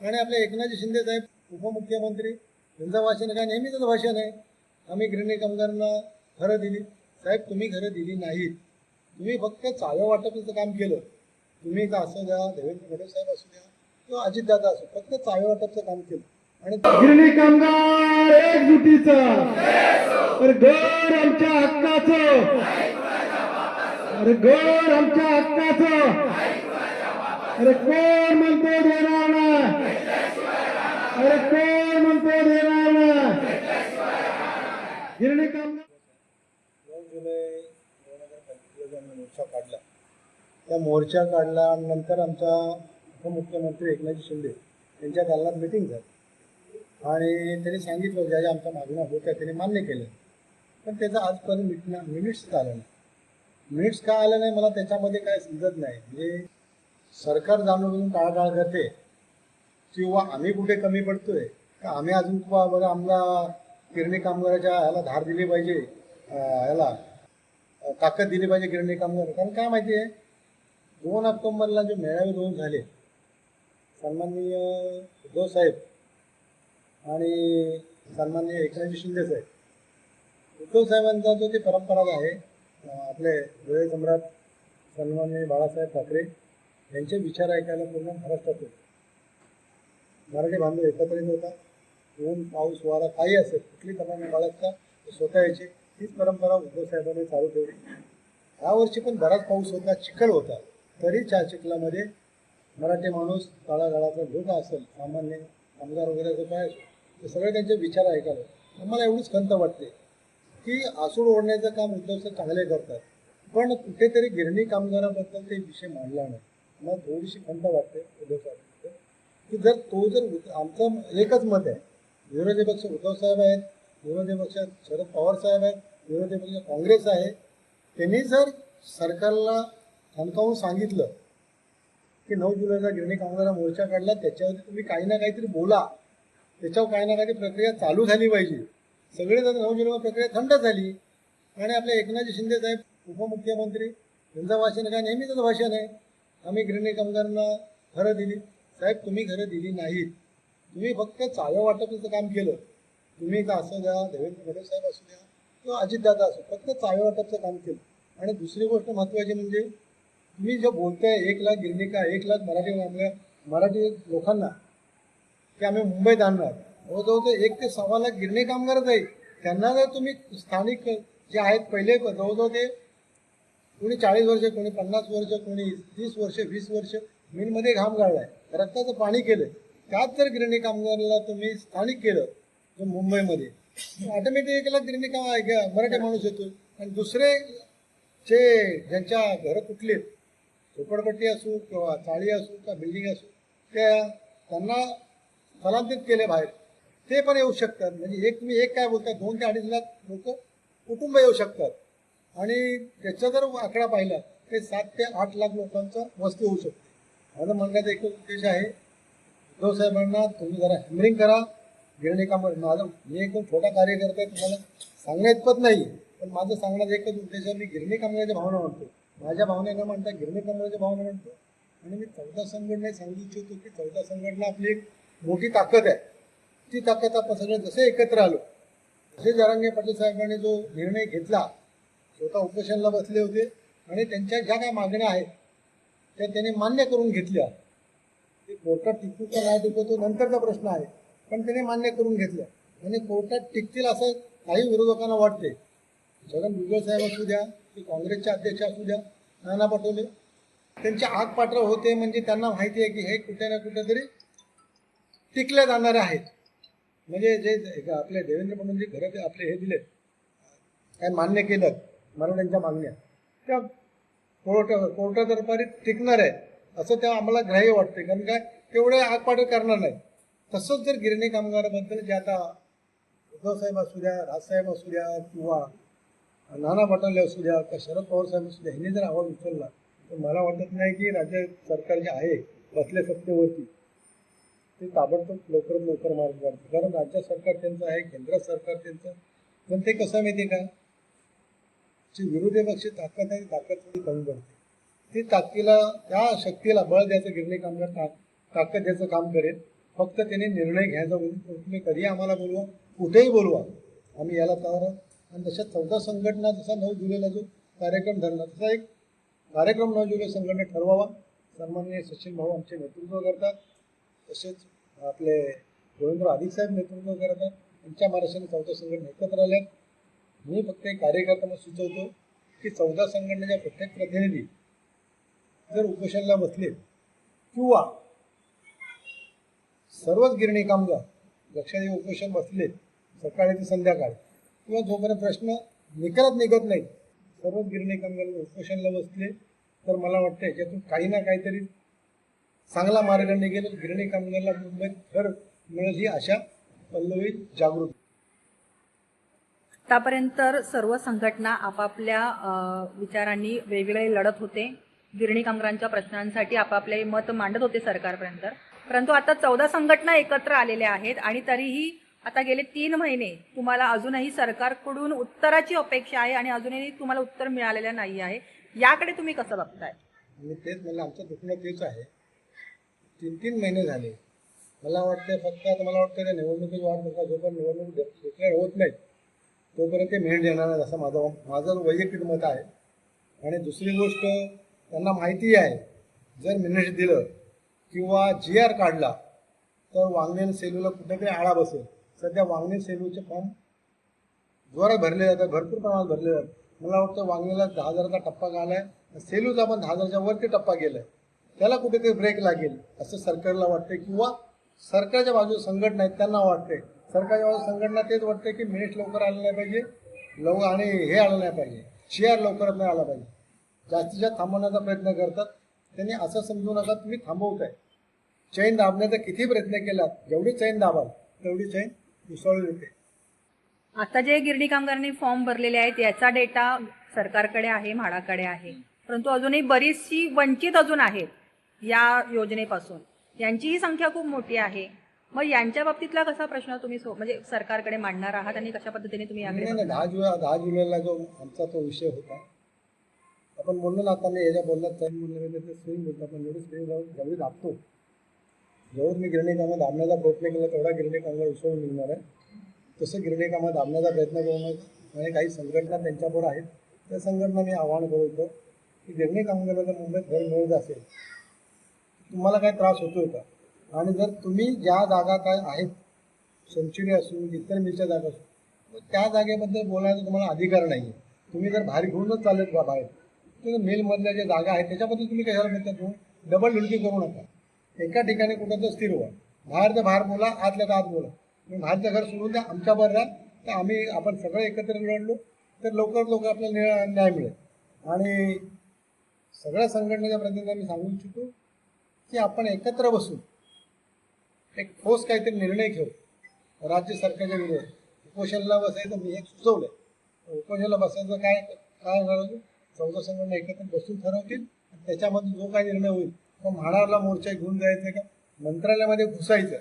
आणि आपले एकनाथजी शिंदे साहेब उपमुख्यमंत्री त्यांचं भाषण काय? नेहमीच भाषण आहे. आम्ही गिरणी कामगारांना घरं दिली. साहेब तुम्ही घरं दिली नाहीत. तुम्ही फक्त चाव्या वाटपाचं काम केलं. तुम्ही का असं द्या? देवेंद्र फडणवीस साहेब असू द्या किंवा अजितदादा असो. फक्त चाव्या वाटपचं काम केलं. आणि गिरणी कामगार एकजुटीचं. अरे घर आमच्या हक्काचं. अरे घर आमच्या हक्काचं. अरे कोण म्हणतो देणार ना अरे कोण म्हणतो देणार ना गिरणी काम दोन जुलै दोन हजार पंचवीसला मोर्चा काढला त्या मोर्चा काढला आणि नंतर आमचा उपमुख्यमंत्री एकनाथ शिंदे यांच्या दालनात मिटिंग झाली. आणि त्यांनी सांगितलं ज्या ज्या आमच्या मागण्या होत्या त्यांनी मान्य केलं. पण त्याचा आजपर्यंत मिटणं मिनिट्स आलं नाही. मिनिट्स का आलं नाही मला त्याच्यामध्ये काय समजत नाही. म्हणजे सरकार जाणून बुजून टाळाटाळ करते किंवा आम्ही कुठे कमी पडतोय का आम्ही अजून किंवा बरं आम्हाला गिरणी कामगाराच्या ह्याला धार दिली पाहिजे ह्याला ताकद दिली पाहिजे गिरणी कामगार कारण काय माहिती आहे? दोन ऑक्टोबरला जे मेळावे दोन झाले सन्माननीय उद्धव साहेब आणि सन्माननीय एकनाथजी शिंदे साहेब. उद्धव साहेबांचा जो ते परंपरा आहे आपले धुळे सम्राट सन्माननीय बाळासाहेब ठाकरे यांचे विचार ऐकायला पूर्ण महाराष्ट्रात होते मराठी बांधव एकत्र येत होता ऊन पाऊस वारा काही असेल कुठली तमाम बाळगता स्वतः यायचे. तीच परंपरा उद्धव साहेबांनी चालू ठेवली. यावर्षी पण बराच पाऊस होता चिखल होता. तरी त्या चिखलामध्ये मराठी माणूस काळागाळाचा लोक असेल सामान्य कामगार वगैरे जो काय असो, ते सगळे त्यांचे विचार ऐकायला. मला एवढीच खंत वाटते की आसूड ओढण्याचं काम उद्धव साहेब चांगले करतात. पण कुठेतरी गिरणी कामगाराबद्दल ते विषय मांडला नाही. मला थोडीशी खंत वाटते उद्धव साहेबांबद्दल की जर तो जर आमचं एकच मत आहे विरोधी पक्ष उद्धव साहेब आहेत विरोधी पक्ष शरद पवार साहेब आहेत विरोधी पक्ष काँग्रेस आहे त्यांनी जर सरकारला थमकावून सांगितलं की नऊ जुलैला गिरणी कामगारा मोर्चा काढला त्याच्यावरती तुम्ही काही ना काहीतरी बोला त्याच्यावर काही ना काहीतरी प्रक्रिया चालू झाली पाहिजे. सगळे जर नऊ जुलैवर प्रक्रिया थंड झाली. आणि आपल्या एकनाथजी शिंदे साहेब उपमुख्यमंत्री त्यांचं भाषण काय? नेहमीच भाषण आहे. आम्ही गिरणी कामगारांना घरं दिली. साहेब तुम्ही घरं दिली नाहीत. तुम्ही फक्त चाव्या वाटपाचं काम केलं. तुम्ही का असं द्या देवेंद्र फडणवीस साहेब असू द्या किंवा अजितदादा असो फक्त चाव्या वाटपचं काम केलं. आणि दुसरी गोष्ट महत्त्वाची म्हणजे तुम्ही जे बोलताय एक लाख गिरणी का एक लाख मराठी आपल्या मराठी लोकांना की आम्ही मुंबईत आणणार. जवळजवळ एक ते सव्वा लाख गिरणी कामगारच आहे. त्यांना जर तुम्ही स्थानिक जे आहेत पहिले जवळजवळ ते कोणी चाळीस वर्ष कोणी पन्नास वर्ष कोणी तीस वर्ष वीस वर्ष मिलमध्ये घाम गाळलाय. रक्ताचं पाणी केलं त्यात जर गिरणी कामगाराला तुम्ही स्थानिक केलं जो मुंबईमध्ये ऑटोमॅटिक गिरणी काम मराठी माणूस येतो आणि दुसरे जे ज्यांच्या घरं कुठले झोपडपट्टी असो किंवा चाळी असो किंवा बिल्डिंग असो त्या त्यांना स्थलांतरित केले बाहेर. ते पण येऊ शकतात. म्हणजे एक तुम्ही एक काय बोलता दोन ते अडीच लाख लोक कुटुंब येऊ शकतात. आणि त्याचा जर आकडा पाहिला ते सात ते आठ लाख लोकांचा वस्ती होऊ शकते. माझं म्हणण्याचा एकच उद्देश आहे उद्धव साहेबांना तुम्ही जरा हॅमरिंग करा. गिरणी काम माझं मी एकदम छोटा कार्यकर्ता आहे तुम्हाला सांगण्या इतपत नाही पण माझं सांगण्याचा एकच उद्देश आहे मी गिरणी कामगाराच्या भावना म्हणतो माझ्या भावना न म्हणता गिरणी कामगाराच्या भावना म्हणतो आणि मी चौदा संघटना सांगू इच्छितो की चौदा संघटना आपली एक मोठी ताकद आहे. ती ताकद आपण सगळे जसे एकत्र आलो जसे जरांगे पाटील साहेबांनी जो निर्णय घेतला स्वतः उपोषणला बसले होते आणि त्यांच्या ज्या काय मागण्या आहेत त्या त्यांनी मान्य करून घेतल्या. ते कोर्टात टिकू का नाही टिकू तो नंतरचा प्रश्न आहे पण त्याने मान्य करून घेतल्या. आणि कोर्टात टिकतील असं काही विरोधकांना वाटते. छगन भुजबळ साहेब असू द्या की काँग्रेसचे अध्यक्ष असू द्या नाना पटोले त्यांचे आग पात्र होते म्हणजे त्यांना माहिती आहे की हे कुठे ना कुठेतरी टिकले जाणारे आहेत. म्हणजे जे जे आपले देवेंद्र फडणवीस घरात आपले हे दिले काय मान्य केलं. मराठ्यांच्या मागण्या. त्या कोर्ट दरबारी टिकणार आहे असं त्या आम्हाला ग्राह्य वाटते कारण काय? तेवढे आगपाट करणार नाही. तसंच जर गिरणी कामगाराबद्दल जे आता उद्धवसाहेब असू द्या राजसाहेब असू द्या किंवा नाना पटोले असू द्या का शरद पवार साहेब असू द्या ह्यांनी जर आवाज उचलला तर मला वाटत नाही की राज्य सरकार जे आहे बसल्या सत्तेवरती ते ताबडतोब लवकरात लवकर मार्ग काढते कारण राज्य सरकार त्यांचं आहे केंद्र सरकार त्यांचं. पण ते कसं माहिती आहे का? जी विरोधी पक्ष ताकद आहे ती ताकद थोडी कमी पडते. ती ताकदीला त्या शक्तीला बळ द्यायचं गिरणी कामगार ता ताकद द्यायचं काम करेल. फक्त त्याने निर्णय घ्यायचा तुम्ही कधी आम्हाला बोलवा कुठेही बोलवा. आम्ही याला तयार आहोत. आणि तशा चौदा संघटना जसा नऊ जुलैला जो कार्यक्रम धरला तसा एक कार्यक्रम नऊ जुलै संघटना ठरवावा. सन्माननीय सचिन भाऊ आमचे नेतृत्व करतात. तसेच आपले गोविंद्र अधिक साहेब नेतृत्व करतात. त्यांच्या महाराष्ट्राने चौदा संघटना एकत्र आल्यात. मी फक्त एक कार्यकर्त्यांना सुचवतो की चौदा संघटनेच्या प्रत्येक प्रतिनिधी जर उपोषणाला बसले किंवा सर्वच गिरणी कामगार लक्षात येऊन उपोषण बसले सकाळी ते संध्याकाळी किंवा जोपर्यंत प्रश्न निकालात निघत नाही सर्वच गिरणी कामगार उपोषणाला बसले तर मला वाटतं याच्यातून काही ना काहीतरी चांगला मार्ग निघेल. गिरणी कामगारला मुंबईत घर मिळेल ही आशा पल्लवी जागृत. आतापर्यंत तर सर्व संघटना आपापल्या विचारांनी वेगवेगळे लढत होते. गिरणी कामगारांच्या प्रश्नांसाठी आपापले मत मांडत होते सरकारपर्यंत. परंतु आता चौदा संघटना एकत्र आलेल्या आहेत आणि तरीही आता गेले तीन महिने तुम्हाला अजूनही सरकारकडून उत्तराची अपेक्षा आहे आणि अजूनही तुम्हाला उत्तर मिळालेलं नाही आहे. याकडे तुम्ही कसं बघताय? मी तेच म्हणलं आमचं दुखणं तेच आहे. तीन तीन महिने झाले. मला वाटतं फक्त आता मला वाटतं निवडणुकीची वाट बघा जोपर्यंत निवडणूक डिक्लेअर होत नाही तोपर्यंत ते मेळ देणार नाही असं माझं माझं वैयक्तिक मत आहे. आणि दुसरी गोष्ट त्यांना माहिती आहे जर मिनिट दिलं किंवा जी आर काढला तर वांगणी सेलूला कुठेतरी आळा बसेल. सध्या वांगणी सेलूचे फॉर्म जोरात भरले जातात भरपूर प्रमाणात भरले जातात. मला वाटतं वांगणीला दहा हजाराचा टप्पा आलाय सेलूचा पण दहा हजारच्या वरती टप्पा गेलाय. त्याला कुठेतरी ब्रेक लागेल असं सरकारला वाटतंय किंवा सरकारच्या बाजूला संघटना आहेत त्यांना वाटतंय. सरकारी संघटना तेच वाटते की मिनिट लवकर आलं नाही पाहिजे लव आणि हे आलं नाही पाहिजे. शेअर लवकरात नाही आला पाहिजे. जास्तीत जास्त थांबवण्याचा प्रयत्न करतात. त्यांनी असं समजू नका तुम्ही थांबवत आहे चैन दाबण्याचा किती प्रयत्न केला जेवढी चैन दाबाल तेवढी चैन उसळून येते. आता जे गिरणी कामगारांनी फॉर्म भरलेले आहेत याचा डेटा सरकारकडे आहे म्हाडाकडे आहे. परंतु अजूनही बरीचशी वंचित अजून आहेत या योजनेपासून. यांचीही संख्या खूप मोठी आहे. मग यांच्या बाबतीतला कसा प्रश्न तुम्ही सो- म्हणजे सरकारकडे मांडणार आहात आणि कशा पद्धतीने तुम्ही नाही याकडे नाही दहा जुलै दहा जुलैला जो आमचा तो विषय होता. आपण बोललो ना आता मी याच्या बोलण्यात चैन बोलण्यामध्ये ते स्विंग बोलतो. आपण जेवढी स्विंग जेवढी दाबतो जेवढं मी गिरणी कामात दाबण्याचा प्रयत्न केला तेवढा गिरणी कामावर उसळून निघणार आहे. तसं गिरणी कामात दाबण्याचा प्रयत्न करून आणि काही संघटना त्यांच्याबरोबर आहेत. त्या संघटना मी आव्हान करतो की गिरणी कामगाराला मुंबईत घर मिळत असेल तुम्हाला काय त्रास होतोय का? आणि जर तुम्ही ज्या जागा काय आहेत सेंच्युरी असून इतर मिलच्या जागा असून त्या जागेबद्दल बोलायचा तुम्हाला अधिकार नाही आहे तुम्ही जर बाहेर घेऊनच चाललेत बा बाहेर तर मिलमधल्या ज्या जागा आहेत त्याच्याबद्दल तुम्ही कशाला म्हणता तुम्ही डबल ड्युटी करू नका. एका ठिकाणी कुठं तर स्थिर व्हा. बाहेर तर बाहेर बोला आतल्या तर आत बोला. बाहेरचं घर सोडून द्या आमच्याबरोबर राहा. तर आम्ही आपण सगळे एकत्र लढलो तर लवकर लवकर आपल्याला न्याय न्याय मिळेल. आणि सगळ्या संघटनेच्या प्रतिनिधींना मी सांगू इच्छितो की आपण एकत्र बसून एक ठोस काहीतरी निर्णय घेऊ राज्य सरकारच्या विरोधात उपोषणाला बसायचं मी एक सुचवलं उपोषणाला बसायचं काय काय झालं चौदा संघटना एकत्र बसून ठरवतील. आणि त्याच्यामध्ये जो काही निर्णय होईल तो म्हाडाला मोर्चा घेऊन जायचा का? मंत्रालयामध्ये घुसायचं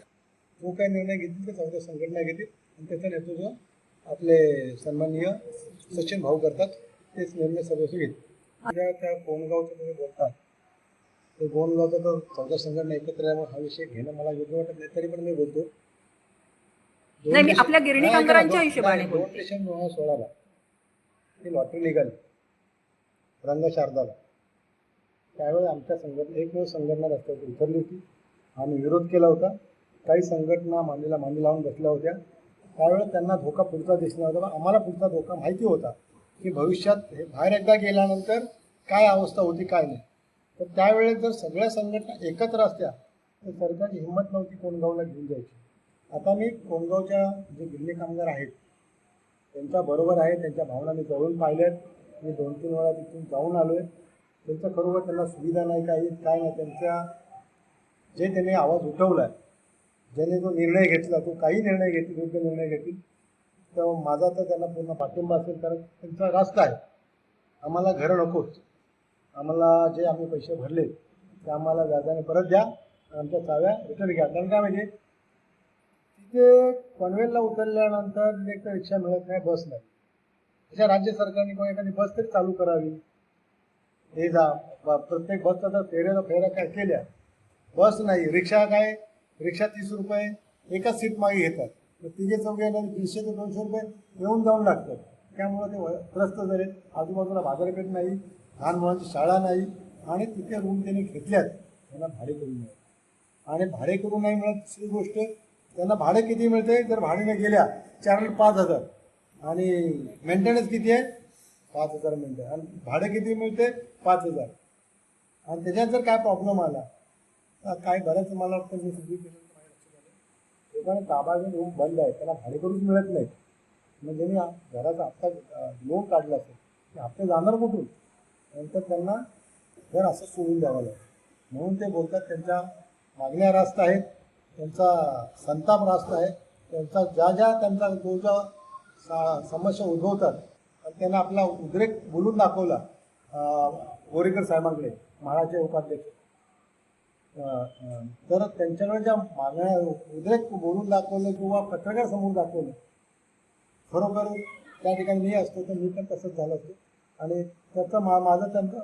जो काही निर्णय घेतील ते चौदा संघटना घेतील. आणि त्याचं नेतृत्व आपले सन्माननीय सचिन भाऊ करतात. तेच निर्णय सर्वस्वी घेतील. त्या कोणगावचं तुम्ही बोलतात ते गोनगावचं तर चौदा संघटना एकत्र आहे, हा विषय घेणं मला योग्य वाटत नाही तरी पण मी बोलतो. नाही, मी आपल्या गिरणी कामगारांच्या हिशोबाने दोन दोन हजार सोळाला. ती लॉटरी निघाली. रंगशारदाला त्यावेळी आमच्या संघटना एकमेव संघटना रस्त्यावर उतरली होती. आम्ही विरोध केला होता. काही संघटना मांडीला मांडी लावून बसल्या होत्या. त्यावेळेस त्यांना धोका पुढचा दिसला होता. आम्हाला पुढचा धोका माहिती होता की भविष्यात हे बाहेर एकदा गेल्यानंतर काय अवस्था होती काय नाही. तर त्यावेळेस जर सगळ्या संघटना एकत्र असत्या तर सरकारची हिंमत नव्हती कोणगावला घेऊन जायची. आता मी कोणगावच्या जे गिरणी कामगार आहेत त्यांच्या बरोबर आहे त्यांच्या भावना मी जवळून पाहिल्यात. मी दोन तीन वेळा तिथून जाऊन आलो आहे त्यांचं खरोखर त्यांना सुविधा नाही काही काय नाही. त्यांच्या जे त्यांनी आवाज उठवला आहे ज्याने जो निर्णय घेतला तो काही निर्णय घेतील योग्य निर्णय घेतील तर माझा तर त्यांना पूर्ण पाठिंबा असेल कारण त्यांचा रास्ता आहे. आम्हाला घरं नकोच आम्हाला जे आम्ही पैसे भरले ते आम्हाला व्याजाने परत द्या. आमच्या चाव्या रिटर्न घ्या. कारण काय म्हणजे तिथे पनवेलला उतरल्यानंतर एक तर रिक्षा मिळत नाही बस नाही. अशा राज्य सरकारने कोणी एखादी बस तरी चालू करावी. हे जा. प्रत्येक बसचा तर फेऱ्या फेऱ्या काय केल्या बस नाही. रिक्षा काय? रिक्षा तीस रुपये. एकाच सीट मागे घेतात. तर तिघे चौघे दीडशे ते दोनशे रुपये येऊन जाऊन लागतात. त्यामुळे ते त्रस्त झाले आजूबाजूला बाजारपेठ नाही. लहान मुलांची शाळा नाही आणि तिथे रूम त्यांनी घेतल्यात त्यांना भाडे करून मिळत आणि भाडे करून नाही मिळत दुसरी गोष्ट त्यांना भाडे किती मिळते जर भाड्याने गेल्या चार पाच हजार. आणि मेंटेनन्स किती आहे? पाच हजार मिळते आणि भाडं किती मिळते पाच हजार. आणि त्याच्यात जर काय प्रॉब्लेम आला तर काय बऱ्याच मला वाटतं मी सगळी लोकांना ताबा रूम बंद आहे त्याला भाडे करूच मिळत नाही म्हणजे मी घराचा हप्ता लोन काढला असेल ते हप्ते जाणार कुठून? नंतर त्यांना घर असं सोडून द्यावं लागेल. म्हणून ते बोलतात त्यांच्या मागण्या रास्त आहेत त्यांचा संताप रास्त आहे त्यांचा ज्या ज्या त्यांचा जो ज्या सा- समस्या उद्भवतात त्यांना आपला उद्रेक बोलून दाखवला गोरेकर साहेबांकडे महाराचे उपाध्यक्ष. तर त्यांच्याकडे ज्या मागण्या उद्रेक बोलून दाखवलं किंवा पत्रकार समोर दाखवलं खरोखर त्या ठिकाणी मी असतो तर मी पण तसंच झालं असतो. आणि त्याचं मा माझं त्यांचं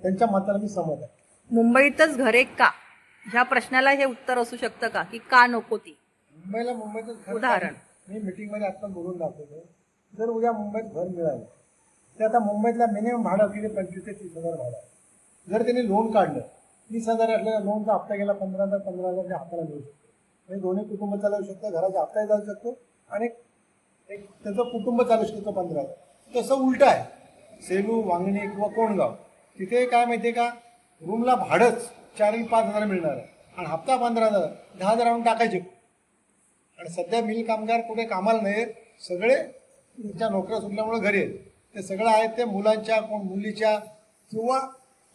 त्यांच्या मताला मी सहमत आहे. मुंबईतच घरे का? ह्या प्रश्नाला हे उत्तर असू शकतं का? की का नको ती? मुंबईला मुंबईतच घर उदाहरण. मी मिटिंगमध्ये आता बोलून दाखवतो. जर उद्या मुंबईत घर मिळालं तर आता मुंबईतला मिनिमम भाडं किती? पंचवीस ते तीस हजार भाडं आहे. जर त्यांनी लोन काढलं तीस हजार असलं लोनचा हप्ता गेला पंधरा हजार पंधरा हजारच्या हप्त्याला मिळू शकतो. म्हणजे दोन्ही कुटुंब चालवू शकतो घराचा हप्ताही जाऊ शकतो आणि एक त्याचं कुटुंब चालू शकतो पंधरा हजार. तसं उलटं आहे. सेलू वांगणी किंवा कोणगाव तिथे काय माहिती आहे का? रूमला भाडंच चार आणि पाच हजार मिळणार आहे. आणि हप्ता पंधरा हजार दहा हजार आणून टाकायचे. आणि सध्या मिल कामगार कुठे कामाला नाही आहेत. सगळे त्यांच्या नोकऱ्या सुटल्यामुळे घरी आहेत. ते सगळं आहेत ते मुलांच्या कोण मुलीच्या किंवा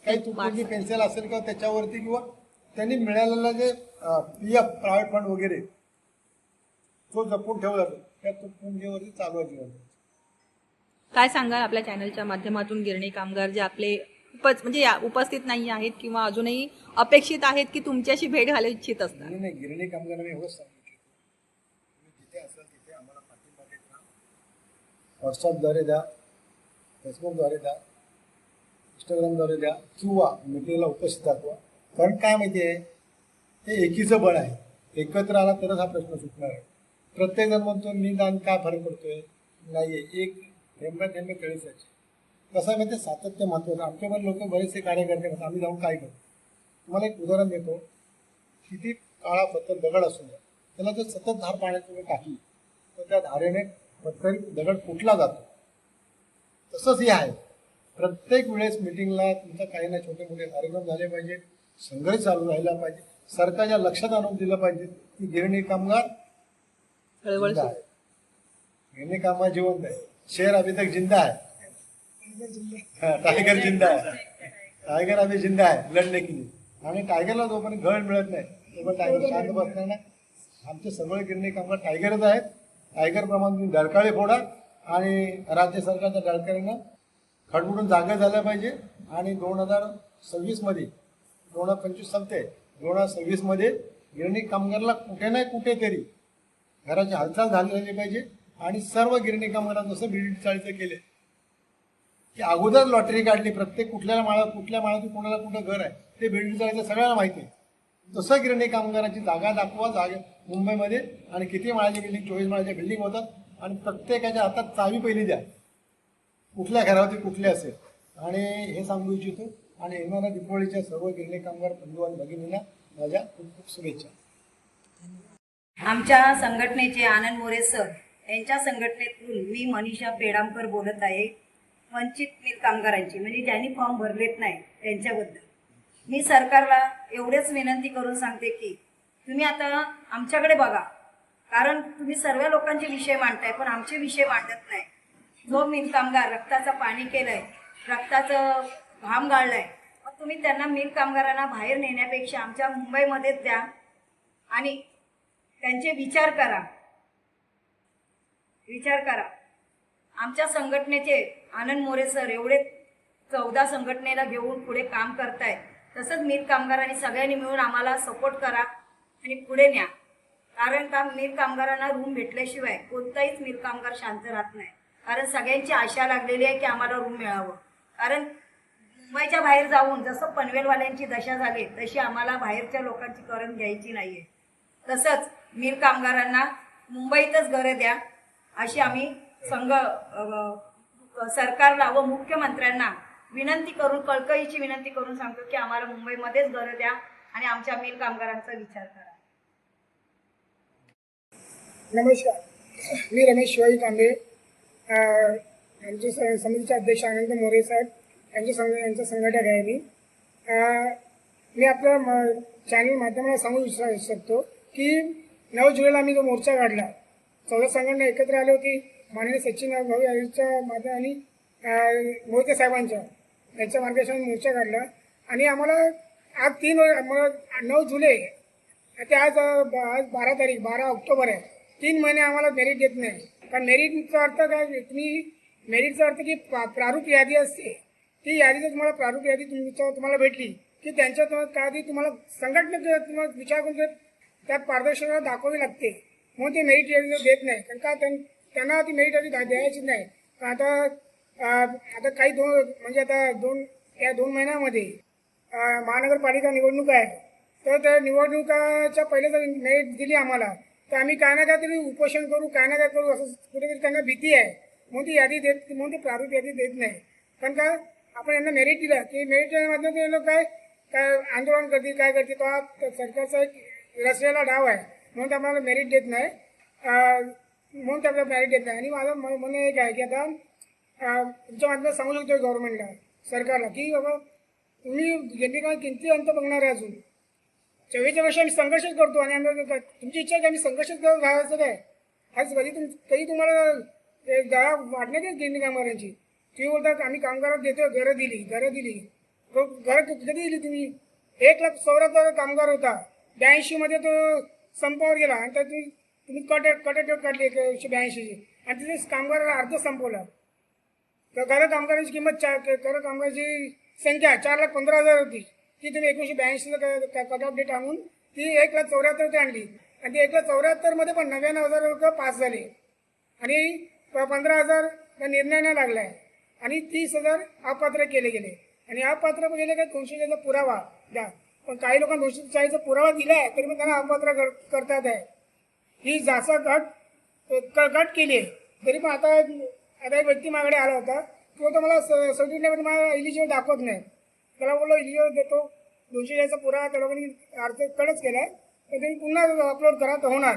काही तुटलेली पेन्सिल असेल किंवा त्याच्यावरती किंवा त्यांनी मिळालेलं J P F private fund वगैरे तो जपून ठेवला जातो. त्या तुटपुंजीवरती चालू आहे जीवन. काय सांगाल आपल्या चॅनलच्या माध्यमातून गिरणी कामगार जे आपले उपच म्हणजे उपस्थित नाही आहेत किंवा अजूनही अपेक्षित आहेत की तुमच्याशी भेट घालू इच्छित असतात? नाही नाही गिरणी कामगारांना एवढंच सांगितलं तुम्ही जिथे असाल तिथे आम्हाला पाठिंबा देत राहा. व्हॉट्सअपद्वारे द्या फेसबुकद्वारे द्या इंस्टाग्रामद्वारे द्या किंवा मीटिंगला उपस्थित दाखवा कारण काय माहिती आहे? हे एकीचं बळ आहे. एकत्र आला तरच हा प्रश्न सुटणार आहे. प्रत्येकजण म्हणतो मी दान काय फरक पडतोय? नाही एक थेंबे थेंबे कळीसायचे कसं आहे आहे? सातत्य महत्वाचं आमच्याकडे लोक बरेचसे कार्यकर्ते असतात आम्ही जाऊन काय करतो? तुम्हाला एक उदाहरण देतो. किती काळा पत्थर दगड असून द्या. त्याला जर सतत धार पाण्यात तुम्ही टाकली तर त्या धारेने पत्थर दगड फुटला जातो. तसंच हे आहे. प्रत्येक वेळेस मिटिंगला तुमचा काही ना छोटे मोठे कार्यक्रम झाले पाहिजे. संघर्ष चालू राहिला पाहिजे. सरकारच्या लक्षात आणून दिलं पाहिजे की गिरणी कामगार गिरणी कामगार जिवंत आहे शेर अभी तक जिंदा है। हाँ, टाइगर जिंदा है। टायगर अभी जिंदा है लढने के लिए। आणि टायगरला जोपर्यंत घळ मिळत नाही. तोपर्यंत टायगर शांत बसणार नाही. आमचे सगळे गिरणी कामगार टायगरच आहेत. टायगर प्रमाणे तुम्ही डळकाळे फोडा आणि राज्य सरकारच्या डळकाळीनं खडबडून जागा झाल्या पाहिजे. आणि दोन हजार सव्वीसमध्ये दोन हजार पंचवीस संपते दोन हजार सव्वीसमध्ये गिरणी कामगारला कुठे नाही कुठेतरी घराची हालचाल झाली झाली पाहिजे. आणि सर्व गिरणी कामगारांना जसं बीड चाळीचं केले की अगोदर लॉटरी काढली प्रत्येक कुठल्या माळा कुठल्या माळातून कोणाला कुठं घर आहे ते बिल्डिंग चाळीचं सगळ्यांना माहिती आहे. तसं गिरणी कामगारांची जागा दाखवा जागा मुंबईमध्ये आणि किती माळाची बिल्डिंग चोवीस माळाच्या बिल्डिंग होतात आणि प्रत्येकाच्या हातात चावी पहिली द्या. कुठल्या घरावरती कुठले असेल. आणि हे सांगू इच्छितो आणि येणाऱ्या दीपावलीच्या सर्व गिरणी कामगार बंधू आणि भगिनींना माझ्या खूप खूप शुभेच्छा. आमच्या संघटनेचे आनंद मोरे सर यांच्या संघटनेतून मी मनीषा पेडामकर बोलत आहे. वंचित मिल कामगारांची म्हणजे ज्यांनी फॉर्म भरलेत नाही त्यांच्याबद्दल. मी सरकारला एवढेच विनंती करून सांगते की तुम्ही आता आमच्याकडे बघा. कारण तुम्ही सर्व लोकांचे विषय मांडताय पण आमचे विषय मांडत नाही. जो मिल कामगार रक्ताचं पाणी केलंय रक्ताचं घाम गाळलंय मग तुम्ही त्यांना मिल कामगारांना बाहेर नेण्यापेक्षा आमच्या मुंबईमध्येच द्या. आणि त्यांचे विचार करा. विचार करा. आमच्या संघटनेचे आनंद मोरे सर एवढे चौदा संघटनेला घेऊन पुढे काम करतायत तसंच मीर कामगारांनी सगळ्यांनी मिळून आम्हाला सपोर्ट करा आणि पुढे न्या. कारण का मीर कामगारांना रूम भेटल्याशिवाय कोणताहीच मीर कामगार शांत राहत नाही. कारण सगळ्यांची आशा लागलेली आहे की आम्हाला रूम मिळावं. कारण मुंबईच्या बाहेर जाऊन जसं पनवेलवाल्यांची दशा झाली तशी आम्हाला बाहेरच्या लोकांची करण घ्यायची नाही आहे तसंच मीर कामगारांना मुंबईतच घरं द्या. अशी आम्ही संघ सरकारला व मुख्यमंत्र्यांना विनंती करून कळकळीची विनंती करून सांगतो की आम्हाला मुंबईमध्येच घरं द्या आणि आमच्या मिल कामगारांचा विचार करा. नमस्कार. मी रमेश शिवाजी कांबळे यांचे स- समितीचे अध्यक्ष आनंद मोरे साहेब. यांचे संघ यांचं संघटक आहे मी. मी आपल्या म चॅनल माध्यमाला सांगू इच्छा शकतो की नऊ जुलैला आम्ही जो मोर्चा काढला. चौदा संघटना एकत्र आली होती. माननीय सचिन भाऊ यांच्या माझ्या आणि मोहिते साहेबांच्या यांच्या मार्गदर्शन मोर्चा काढला. आणि आम्हाला आज तीन नऊ जुलै ते आज आज बारा तारीख बारा ऑक्टोबर आहे. तीन महिने आम्हाला मेरिट देत नाही. कारण मेरिटचा अर्थ काय? तुम्ही मेरिटचा अर्थ की प्रारूप यादी असते. ती यादी जर तुम्हाला प्रारूप यादी तुमच्या तुम्हाला भेटली. की त्यांच्या काय आधी तुम्हाला संघटना जर तुम्हाला विचार करून जर त्यात पारदर्शकता दाखवावी लागते. म्हणून ते मेरिट यादी देत नाही. कारण का त्यां- त्यांना ती मेरिट यादी द्यायची नाही. आता आता काही दोन म्हणजे आता दोन या दोन महिन्यामध्ये महानगरपालिका निवडणूक आहे. तर त्या निवडणुकाच्या पहिले जर मेरिट दिली आम्हाला तर आम्ही काय ना काय तरी उपोषण करू काय ना काय करू असं कुठेतरी त्यांना भीती आहे. म्हणून ती यादी देत म्हणून ती प्रारूप यादी देत नाही. कारण का आपण यांना मेरिट दिलं की मेरिटमधनं ते लोक काय काय आंदोलन करतील काय करतील तो हा सरकारचा एक रचलेला डाव आहे. म्हणून तर आम्हाला मेरिट देत नाही. म्हणून तर आपल्याला मेरिट देत नाही. आणि माझं म्हणणं एक आहे की आता तुमच्या माध्यमात सांगू शकतो गव्हर्नमेंटला सरकारला की बाबा तुम्ही जेणेकरून किती अंत बघणार आहे अजून? चव्वेचाळीस वर्ष आम्ही संघर्षच करतो आणि आम्ही तुमची इच्छा आहे की आम्ही संघर्षच करत राहायचं काय? आज कधी तुम कधी तुम्हाला ए, दया वाटणे की गिरणी कामगारांची? तुम्ही बोलता आम्ही कामगारात देतो घरं दिली घरं दिली. घरं कधी दिली तुम्ही? एक लाख चौऱ्याहत्तर कामगार होता. ब्याऐंशीमध्ये तो संपावर गेला आणि त्यात तुम्ही कट कट काढली एकशे ब्याऐंशीची आणि तिथे कामगाराला अर्ध संपवला. तर घर कामगारांची किंमत चार घर कामगारांची संख्या चार लाख पंधरा हजार होती. ती तुम्ही एकोणीशे ब्याऐंशीला कट ऑफ डेट आणून ती एक लाख चौऱ्याहत्तर ते आणली. आणि ती एक लाख चौऱ्याहत्तरमध्ये पण नव्याण्णव हजार रुपये पास झाले. आणि प- पंधरा हजार त्या निर्णयाने लागला आहे आणि तीस हजार अपात्र केले गेले. आणि अपात्र गेले काय दोनशे पुरावा द्या. पण काही लोकांना दोनशे पुरावा दिला आहे तरी पण त्यांना अपत्र कर- करतात आहे. ही जाचा गट कळकट केली आहे. तरी पण आता आता एक व्यक्ती माझ्याकडे आला होता तो तर मला सर्टिफिकेटमध्ये मला इलिजिबल दाखवत नाही. त्याला बोललो इलिजिबल देतो. दोनशे जायचा पुरावा त्या लोकांनी अर्ज कडच केला आहे तर तुम्ही पुन्हा अपलोड करा तर होणार.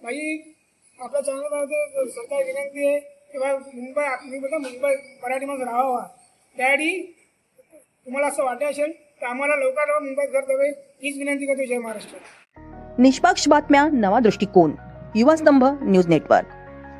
माझी आपल्या चॅनलमध्ये सरकार विनंती आहे किंवा मुंबई मी बोलतो मुंबई मराठीमध्ये राहावा. त्यासाठी तुम्हाला असं वाटत असेल तर आम्हाला लवकर मुंबईत घर द्यावे हीच विनंती करतो जय महाराष्ट्र. निष्पक्ष बातम्या नवा दृष्टिकोन. युवा स्तंभ न्यूज नेटवर्क.